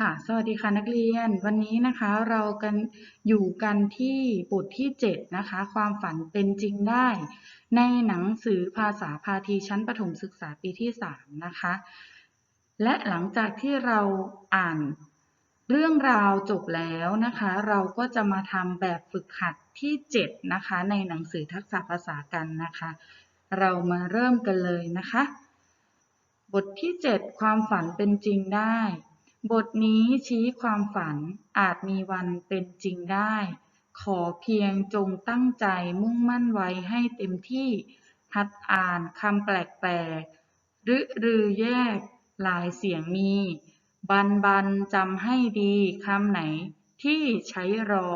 ค่ะ สวัสดีค่ะนักเรียน วันนี้นะคะเรากันอยู่กันที่บทที่ 7 นะคะ ความฝันเป็นจริงได้ ในหนังสือภาษาพาทีชั้นประถมศึกษาปีที่ 3 นะคะ และหลังจากที่เราอ่านเรื่องราวจบแล้วนะคะ เราก็จะมาทำแบบฝึกหัดที่ 7 นะคะ ในหนังสือทักษะภาษากันนะคะ เรามาเริ่มกันเลยนะคะ บทที่ 7 ความฝันเป็นจริงได้ บทนี้ชี้ความฝันอาจมีวันเป็นจริงได้ ขอเพียงจงตั้งใจมุ่งมั่นไว้ให้เต็มที่หัดอ่านคำแปลกๆหรือรือแยกหลายเสียงมี บันบันจำให้ดีคำไหนที่ใช้รอ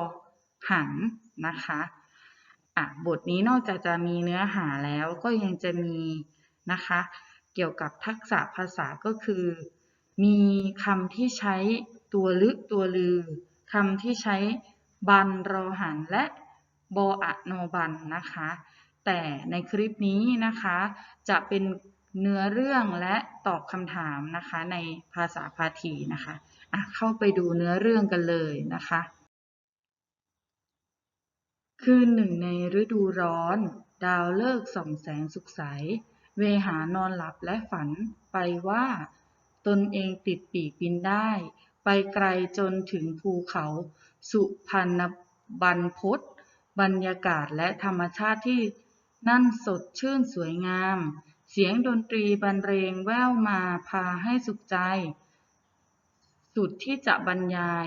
หันนะคะอะบทนี้นอกจากจะมีเนื้อหาแล้วก็ยังจะมีนะคะ เกี่ยวกับทักษะภาษาก็คือ มีคำที่ใช้ตัวลึกตัวลือคำที่ใช้บันรอหันและบออะโนบันนะคะ แต่ในคลิปนี้นะคะจะเป็นเนื้อเรื่องและตอบคำถามนะคะในภาษาพาทีนะคะะเข้าไปดูเนื้อเรื่องกันเลยนะคะ คืนหนึ่งในฤดูร้อน ดาวเลิกส่องแสงสุขใส เวหานอนหลับและฝันไปว่า ตนเองติดปีกบินได้ ไปไกลจนถึงภูเขาสุพรรณบันพศบรรยากาศและธรรมชาติที่นั่นสดชื่นสวยงาม เสียงดนตรีบรรเลงแว่วมาพาให้สุขใจ สุดที่จะบรรยาย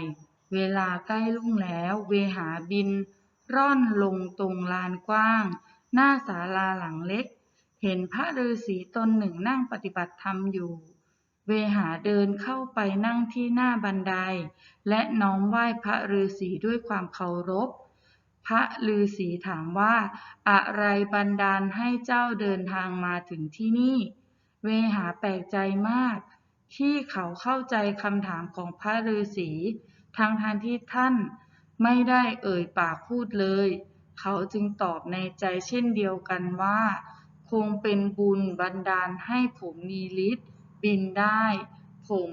เวลาใกล้รุ่งแล้ว เวหาบิน ร่อนลงตรงลานกว้าง หน้าศาลาหลังเล็ก เห็นพระฤาษีตนหนึ่งนั่งปฏิบัติธรรมอยู่ เวหาเดินเข้าไปนั่งที่หน้าบันได และน้อมไหว้พระฤาษีด้วยความเคารพ พระฤาษีถามว่า อะไรบันดาลให้เจ้าเดินทางมาถึงที่นี่ เวหาแปลกใจมาก ที่เขาเข้าใจคำถามของพระฤาษีทั้งทานที่ท่านไม่ได้เอ่ยปากพูดเลย เขาจึงตอบในใจเช่นเดียวกันว่า คงเป็นบุญบันดาลให้ผมมีฤทธิ์ บินได้ ผม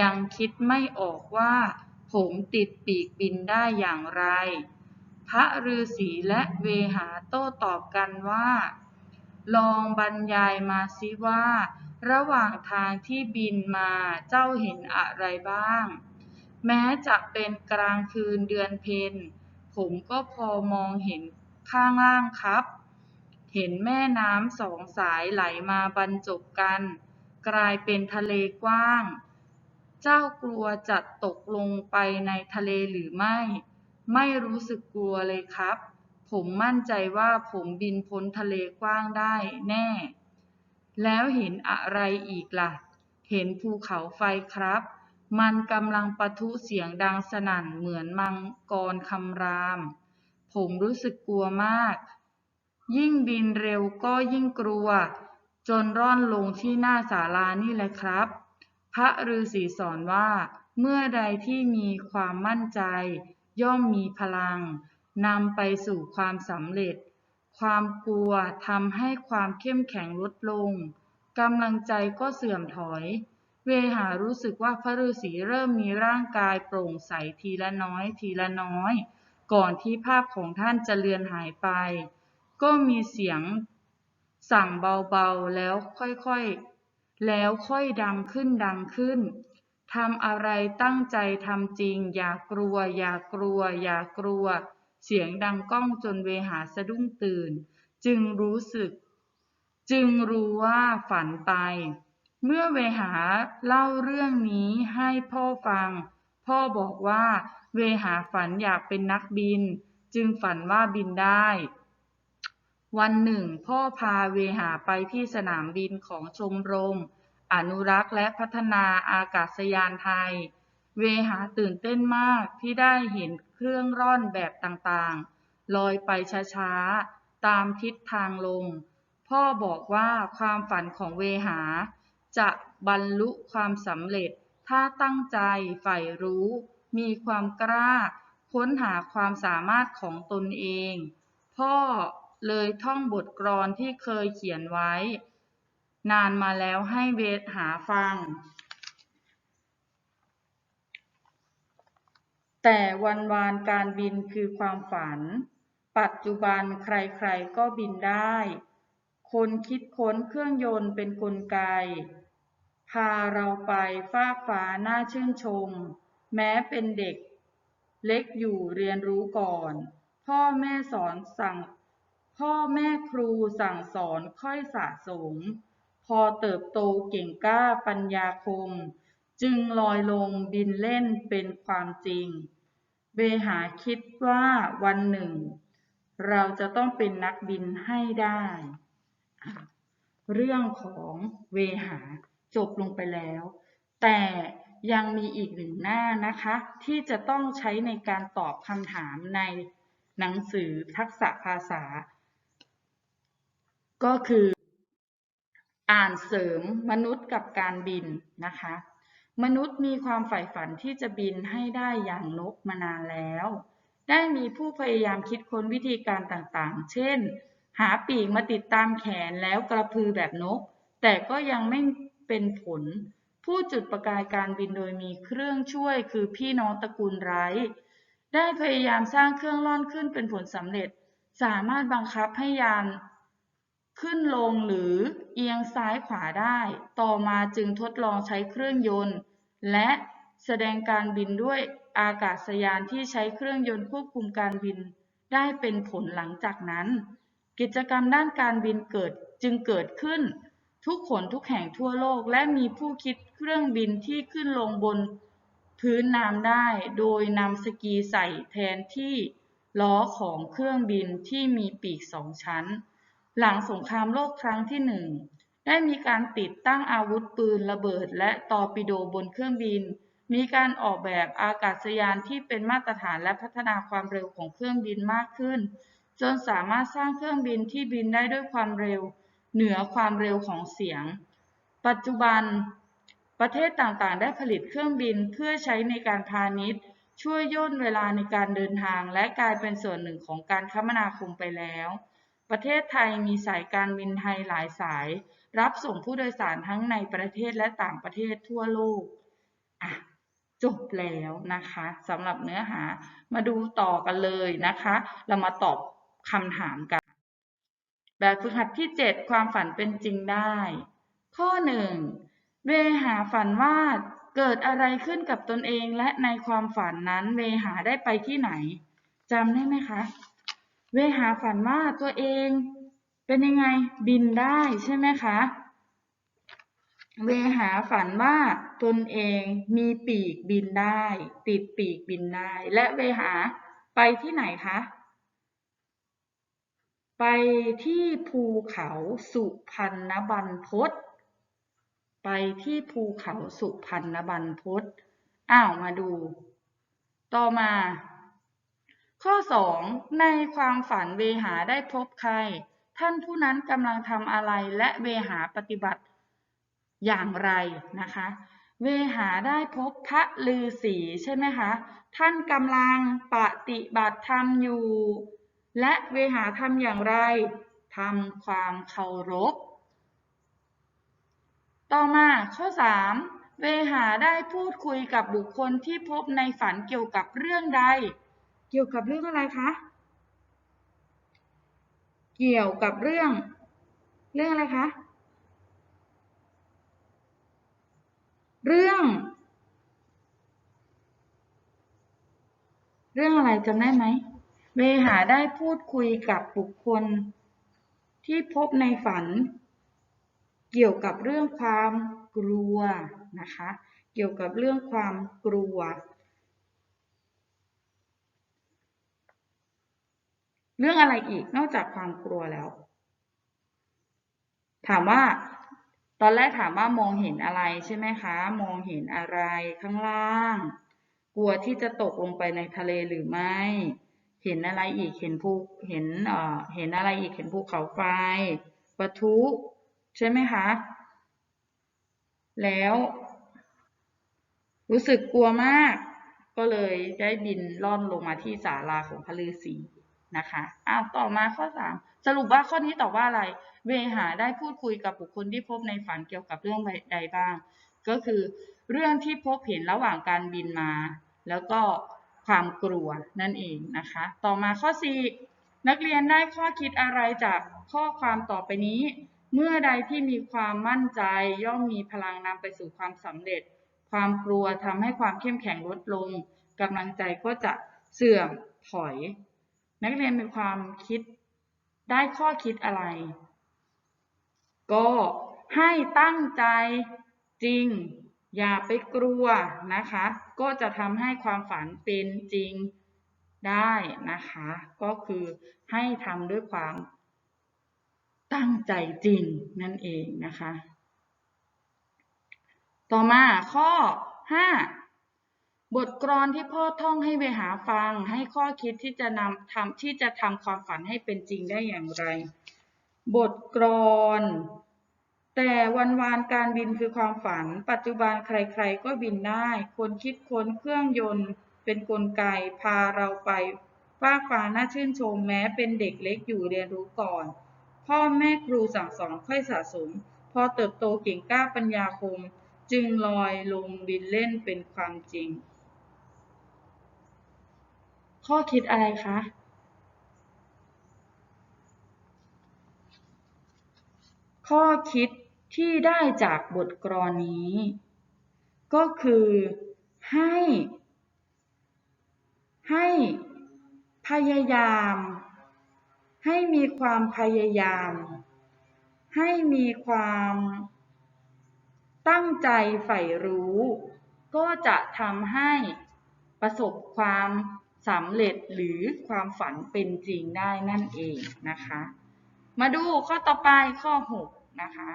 ยังคิดไม่ออกว่า ผมติดปีกบินได้อย่างไร พระฤาษีและเวหาโต้ตอบกันว่า ลองบรรยายมาสิว่า ระหว่างทางที่บินมาเจ้าเห็นอะไรบ้าง แม้จะเป็นกลางคืนเดือนเพ็ญผมก็พอมองเห็นข้างล่างครับ เห็นแม่น้ำสองสายไหลมาบรรจบกัน กลายเป็นทะเลกว้าง เจ้ากลัวจะตกลงไปในทะเลหรือไม่ ไม่รู้สึกกลัวเลยครับ ผมมั่นใจว่าผมบินพ้นทะเลกว้างได้แน่ แล้วเห็นอะไรอีกล่ะ เห็นภูเขาไฟครับ มันกำลังปะทุเสียงดังสนั่นเหมือนมังกรคำราม ผมรู้สึกกลัวมาก ยิ่งบินเร็วก็ยิ่งกลัว จนร่อนลงที่หน้าศาลานี่แหละครับ พระฤาษีสอนว่า เมื่อใดที่มีความมั่นใจ ย่อมมีพลังนำไปสู่ความสำเร็จ ความกลัวทำให้ความเข้มแข็งลดลงกำลังใจก็เสื่อมถอย เวหารู้สึกว่าพระฤาษีเริ่มมีร่างกายโปร่งใสทีละน้อยทีละน้อย ก่อนที่ภาพของท่านจะเลือนหายไป ก็มีเสียง สั่งเบาๆแล้วค่อยๆ แล้วค่อยดังขึ้นดังขึ้น ทำอะไรตั้งใจทำจริง อย่ากลัว อย่ากลัว อย่ากลัว เสียงดังก้องจนเวหาสะดุ้งตื่น จึงรู้สึก จึงรู้ว่าฝันไป เมื่อเวหาเล่าเรื่องนี้ให้พ่อฟัง พ่อบอกว่าเวหาฝันอยากเป็นนักบิน จึงฝันว่าบินได้ วันหนึ่ง พ่อพาเวหาไปที่สนามบินของชมรม อนุรักษ์และพัฒนาอากาศยานไทย เวหาตื่นเต้นมากที่ได้เห็นเครื่องร่อนแบบต่างๆ ลอยไปช้าๆ ตามทิศทางลม พ่อบอกว่าความฝันของเวหา จะบรรลุความสำเร็จ ถ้าตั้งใจใฝ่รู้ มีความกล้า ค้นหาความสามารถของตนเอง พ่อ เลยท่องบทกลอนที่เคยเขียนไว้ นานมาแล้วให้เวหาฟัง แต่วันวานการบินคือความฝัน ปัจจุบันใครๆก็บินได้ คนคิดค้นเครื่องยนต์เป็นกลไก พาเราไปฟากฟ้าน่าชื่นชม แม้เป็นเด็กเล็กอยู่เรียนรู้ก่อน พ่อแม่สอนสั่ง พ่อแม่ครูสั่งสอนค่อยสะสม พอเติบโตเก่งกล้าปัญญาคม จึงลอยลงบินเล่นเป็นความจริงเวหาคิดว่าวันหนึ่ง เราจะต้องเป็นนักบินให้ได้ เรื่องของเวหาจบลงไปแล้ว แต่ยังมีอีกหนึ่งหน้านะคะ ที่จะต้องใช้ในการตอบคำถามในหนังสือทักษะภาษา ก็คือ อ่านเสริมมนุษย์กับการบินนะคะ มนุษย์มีความใฝ่ฝันที่จะบินให้ได้อย่างนกมานานแล้ว ได้มีผู้พยายามคิดค้นวิธีการต่างๆ เช่น หาปีกมาติดตามแขนแล้วกระพือแบบนก แต่ก็ยังไม่เป็นผล ผู้จุดประกายการบินโดยมีเครื่องช่วยคือพี่น้องตระกูลไรท์ได้พยายามสร้างเครื่องล่อนขึ้นเป็นผลสำเร็จ สามารถบังคับให้ยาน ขึ้นลงหรือเอียงซ้ายขวาได้ ต่อมาจึงทดลองใช้เครื่องยนต์ และแสดงการบินด้วยอากาศยานที่ใช้เครื่องยนต์ควบคุมการบิน ได้เป็นผลหลังจากนั้น กิจกรรมด้านการบินเกิดจึงเกิดขึ้น ทุกขนทุกแห่งทั่วโลกและมีผู้คิดเครื่องบินที่ขึ้นลงบนพื้นน้ำได้ โดยนำสกีใส่แทนที่ล้อของเครื่องบินที่มีปีกสองชั้น หลังสงครามโลกครั้งที่หนึ่งได้มีการติดตั้งอาวุธปืนระเบิด และตอร์ปิโดบนเครื่องบิน มีการออกแบบอากาศยานที่เป็นมาตรฐานและพัฒนาความเร็วของเครื่องบินมากขึ้น จนสามารถสร้างเครื่องบินที่บินได้ด้วยความเร็ว เหนือความเร็วของเสียง ปัจจุบัน ประเทศต่างๆ ได้ผลิตเครื่องบินเพื่อใช้ในการพาณิชย์ ช่วยย่นเวลาในการเดินทาง และกลายเป็นส่วนหนึ่งของการคมนาคมไปแล้ว ประเทศไทยมีสายการบินไทยหลายสาย รับส่งผู้โดยสารทั้งในประเทศและต่างประเทศทั่วโลกอะจบแล้วนะคะสำหรับเนื้อหามาดูต่อกันเลยนะคะ เรามาตอบคำถามกัน แบบฝึกหัดที่ 7 ความฝันเป็นจริงได้ ข้อ 1 เวหาฝันว่าเกิดอะไรขึ้นกับตนเองและในความฝันนั้นเวหาได้ไปที่ไหนจำได้ไหมคะ เวหาฝันว่าตัวเองเป็นยังไงบินได้ใช่ไหมคะ เวหาฝันว่าตนเองมีปีกบินได้ ติดปีกบินได้ และเวหาไปที่ไหนคะ ไปที่ภูเขาสุพรรณบันพศไปที่ภูเขาสุพรรณบันพศอ้าวมาดู ต่อมา ข้อ 2 ในความฝันเวหาได้พบใคร ท่านผู้นั้นกำลังทำอะไรและเวหาปฏิบัติอย่างไรนะคะ เวหาได้พบพระฤาษีใช่ไหมคะ ท่านกำลังปฏิบัติธรรมอยู่ และเวหาทำอย่างไรทำความเคารพ ต่อมาข้อ 3 เวหาได้พูดคุยกับบุคคลที่พบในฝันเกี่ยวกับเรื่องใด เกี่ยวกับเรื่องอะไรคะ เกี่ยวกับเรื่อง เรื่องอะไรคะ เรื่อง เรื่องอะไรจำได้ไหมเวหาได้พูดคุยกับบุคคล ที่พบในฝัน เกี่ยวกับเรื่องความกลัวนะคะ เกี่ยวกับเรื่องความกลัว เรื่องอะไรอีกนอกจากความกลัวแล้ว ถามว่าตอนแรกถามว่ามองเห็นอะไรใช่ไหมคะ มองเห็นอะไรข้างล่าง กลัวที่จะตกลงไปในทะเลหรือไม่ เห็นอะไรอีกเห็นภูเห็นเอ่อเห็นอะไรอีกเห็นภูเขาไฟปะทุใช่ไหมคะ แล้ว รู้สึกกลัวมาก ก็เลยได้บินล่อนลงมาที่ศาลาของพระฤาษี นะคะอ้าวต่อมาข้อ 3 สรุปว่าข้อนี้ตอบว่าอะไร เวหาได้พูดคุยกับบุคคลที่พบในฝันเกี่ยวกับเรื่องใดบ้าง ก็คือเรื่องที่พบเห็นระหว่างการบินมา แล้วก็ความกลัวนั่นเองนะคะ ต่อมาข้อ 4 นักเรียนได้ข้อคิดอะไรจากข้อความต่อไปนี้ เมื่อใดที่มีความมั่นใจย่อมมีพลังนำไปสู่ความสำเร็จ ความกลัวทำให้ความเข้มแข็งลดลงกำลังใจก็จะเสื่อมถอย นักเรียนมีความคิดได้ข้อคิดอะไร ก็ให้ตั้งใจจริง อย่าไปกลัวนะคะ ก็จะทำให้ความฝันเป็นจริงได้นะคะ ก็คือให้ทำด้วยความตั้งใจจริงนั่นเองนะคะ ต่อมาข้อ 5 บทกลอนที่พ่อท่องให้เวหาฟัง ให้ข้อคิดที่จะนำทำที่จะทำความฝันให้เป็นจริงได้อย่างไร บทกลอน แต่วันวานการบินคือความฝัน ปัจจุบันใครๆก็บินได้ คนคิดค้นเครื่องยนต์ เป็นนกลไกพาเราไปฟาฟ้าน่าชื่นชมแม้เป็นเด็กเล็กอยู่เรียนรู้ก่อน พ่อแม่ครูสั่งสอนค่อยสะสม พอเติบโตเก่งกล้าปัญญาคม จึงลอยลงบินเล่นเป็นความจริง ข้อคิดอะไรคะ ข้อคิดที่ได้จากบทกลอนนี้ ก็คือให้ ให้พยายาม ให้มีความพยายาม ให้มีความตั้งใจใฝ่รู้ ก็จะทำให้ประสบความ สำเร็จหรือความฝันเป็นจริงได้นั่นเองนะคะ มาดูข้อต่อไปข้อ 6 นะคะ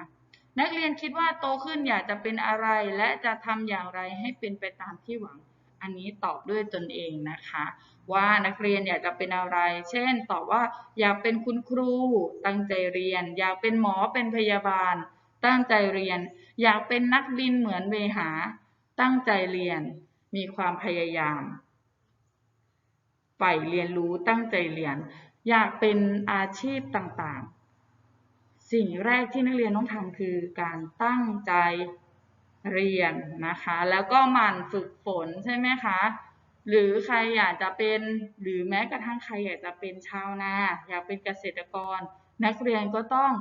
นักเรียนคิดว่าโตขึ้นอยากจะเป็นอะไรและจะทำอย่างไรให้เป็นไปตามที่หวัง อันนี้ตอบด้วยตนเองนะคะ ว่านักเรียนอยากจะเป็นอะไร เช่น ตอบว่าอยากเป็นคุณครู ตั้งใจเรียน อยากเป็นหมอเป็นพยาบาล ตั้งใจเรียน อยากเป็นนักบินเหมือนเวหา ตั้งใจเรียน มีความพยายาม ใฝ่เรียนรู้ตั้งใจเรียน อยากเป็นอาชีพต่างๆ สิ่งแรกที่นักเรียนต้องทำคือการตั้งใจเรียนนะคะ แล้วก็หมั่นฝึกฝนใช่ไหมคะ หรือใครอยากจะเป็นหรือแม้กระทั่งใครอยากจะเป็นชาวนา อยากเป็นเกษตรกร นักเรียนก็ต้อง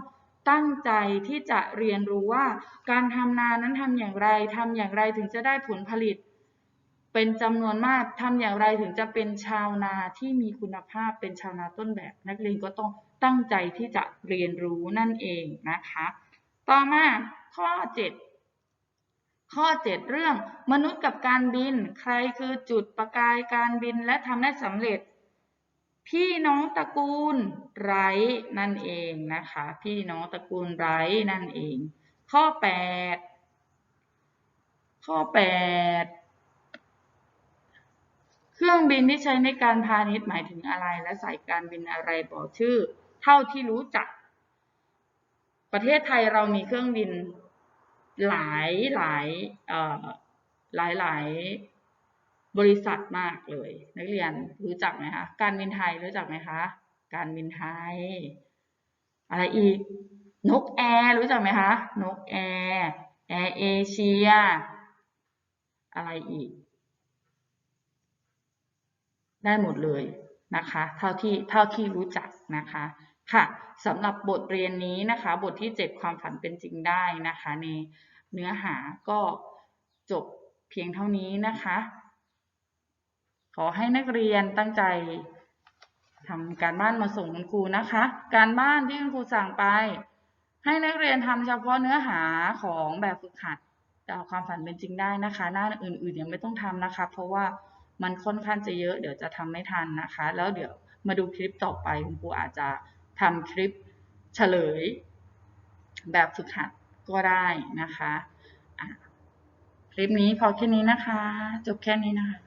ตั้งใจที่จะเรียนรู้ว่าการทำนานั้นทำอย่างไรทำอย่างไรถึงจะได้ผลผลิต เป็นจำนวนมากทำอย่างไรถึงจะเป็นชาวนาที่มีคุณภาพเป็นชาวนาต้นแบบ นักเรียนก็ต้องตั้งใจที่จะเรียนรู้นั่นเองนะคะ ต่อมาข้อ 7 ข้อ 7 เรื่องมนุษย์กับการบิน ใครคือจุดประกายการบินและทำได้สำเร็จ พี่น้องตระกูลไรนั่นเองนะคะ พี่น้องตระกูลไรนั่นเอง ข้อ 8 ข้อ 8 รื่องบินที่ใช้ในการพาณิชย์หมายถึงอะไร และสายการบินอะไรบอกชื่อ เท่าที่รู้จัก ประเทศไทยเรามีเครื่องบินหลายหลายหลายหลายบริษัทมากเลย นักเรียนรู้จักไหมคะ การบินไทยรู้จักไหมคะ การบินไทย อะไรอีก นกแอร์รู้จักไหมคะ นกแอร์แอร์เอเชีย อะไรอีก ได้หมดเลยนะคะเท่าที่เท่าที่รู้จักนะคะค่ะสำหรับบทเรียนนี้นะคะบทที่ 7 ความฝันเป็นจริงได้นะคะในเนื้อหาก็จบเพียงเท่านี้นะคะ ขอให้นักเรียนตั้งใจทำการบ้านมาส่งคุณครูนะคะ การบ้านที่คุณครูสั่งไป ให้นักเรียนทำเฉพาะเนื้อหาของแบบฝึกหัดเอาความฝันเป็นจริงได้นะคะ หน้าอื่นๆยังไม่ต้องทำนะคะ เพราะว่า มันค่อนข้างจะเยอะเดี๋ยวจะทำไม่ทันนะคะ แล้วเดี๋ยวมาดูคลิปต่อไปคุณครูอาจจะทำคลิปเฉลย แบบฝึกหัดก็ได้นะคะ คลิปนี้พอแค่นี้นะคะ จบแค่นี้นะคะ